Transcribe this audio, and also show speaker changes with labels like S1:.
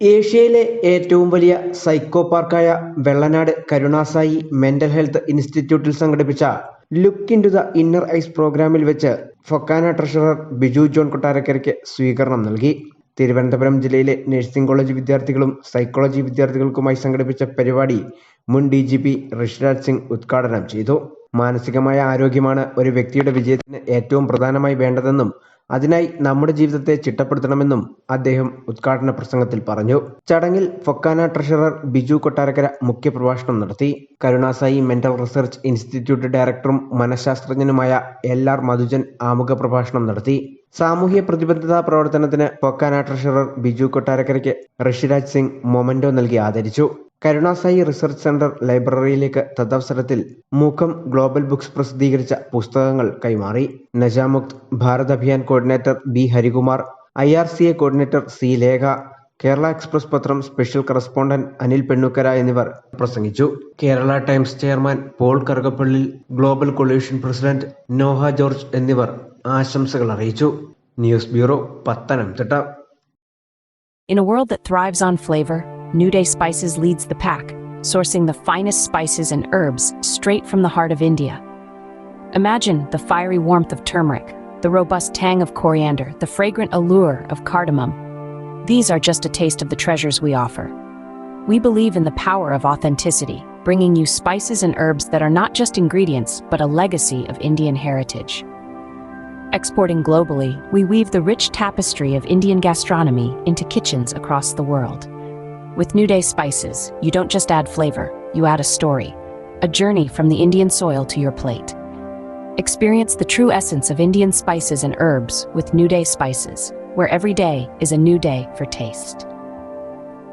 S1: ഏഷ്യയിലെ ഏറ്റവും വലിയ psycho പാർക്കായ Vellanad Karunasai mental health ഇൻസ്റ്റിറ്റ്യൂട്ടിൽ സംഘടിപ്പിച്ച look into the inner eyes പ്രോഗ്രാമിൽ വെച്ച് ഫൊക്കാന ട്രഷറർ ബിജു ജോൺ കൊട്ടാരക്കരയ്ക്ക് സ്വീകരണം നൽകി. തിരുവനന്തപുരം ജില്ലയിലെ നഴ്സിംഗ് കോളേജ് വിദ്യാർത്ഥികളും സൈക്കോളജി വിദ്യാർത്ഥികൾക്കുമായി സംഘടിപ്പിച്ച പരിപാടി മുൻ D G P Rishiraj Singh ഉദ്ഘാടനം ചെയ്തു. മാനസികമായ ആരോഗ്യമാണ് ഒരു വ്യക്തിയുടെ വിജയത്തിന് ഏറ്റവും പ്രധാനമായി വേണ്ടതെന്നും അതിനായി നമ്മുടെ ജീവിതത്തെ ചിട്ടപ്പെടുത്തണമെന്നും അദ്ദേഹം ഉദ്ഘാടന പ്രസംഗത്തിൽ പറഞ്ഞു. ചടങ്ങിൽ ഫൊക്കാന ട്രഷറർ ബിജു കൊട്ടാരക്കര മുഖ്യപ്രഭാഷണം നടത്തി. കരുണാസായി മെന്റൽ റിസർച്ച് ഇൻസ്റ്റിറ്റ്യൂട്ട് ഡയറക്ടറും മനഃശാസ്ത്രജ്ഞനുമായ എൽ ആർ മധുജൻ ആമുഖ പ്രഭാഷണം നടത്തി. സാമൂഹ്യ പ്രതിബദ്ധതാ പ്രവർത്തനത്തിന് പൊക്കാന ട്രഷറർ ബിജു കൊട്ടാരക്കരയ്ക്ക് ഋഷിരാജ് സിംഗ് മൊമന്റോ നൽകി ആദരിച്ചു. കരുണാസായി റിസർച്ച് സെന്റർ ലൈബ്രറിയിലേക്ക് തദവസരത്തിൽ മൂക്കം ഗ്ലോബൽ ബുക്സ് പ്രസിദ്ധീകരിച്ച പുസ്തകങ്ങൾ കൈമാറി. Nashamukt Bharat Abhiyan coordinator B Harikumar I R C A coordinator C Lekha Kerala Express പത്രം സ്പെഷ്യൽ കറസ്പോണ്ടന്റ് അനിൽ പെണ്ണുക്കര എന്നിവർ പ്രസംഗിച്ചു. Kerala Times chairman Paul Karukappallil global coalition president Noah George എന്നിവർ ആശംസകൾ അറിയിച്ചു. News bureau Pathanamthitta.
S2: New Day Spices leads the pack, sourcing the finest spices and herbs straight from the heart of India. Imagine the fiery warmth of turmeric, the robust tang of coriander, the fragrant allure of cardamom. These are just a taste of the treasures we offer. We believe in the power of authenticity, bringing you spices and herbs that are not just ingredients, but a legacy of Indian heritage. Exporting globally, we weave the rich tapestry of Indian gastronomy into kitchens across the world. With New Day spices, you don't just add flavor, you add a story, a journey from the Indian soil to your plate. Experience the true essence of Indian spices and herbs with New Day spices, where every day is a new day for taste.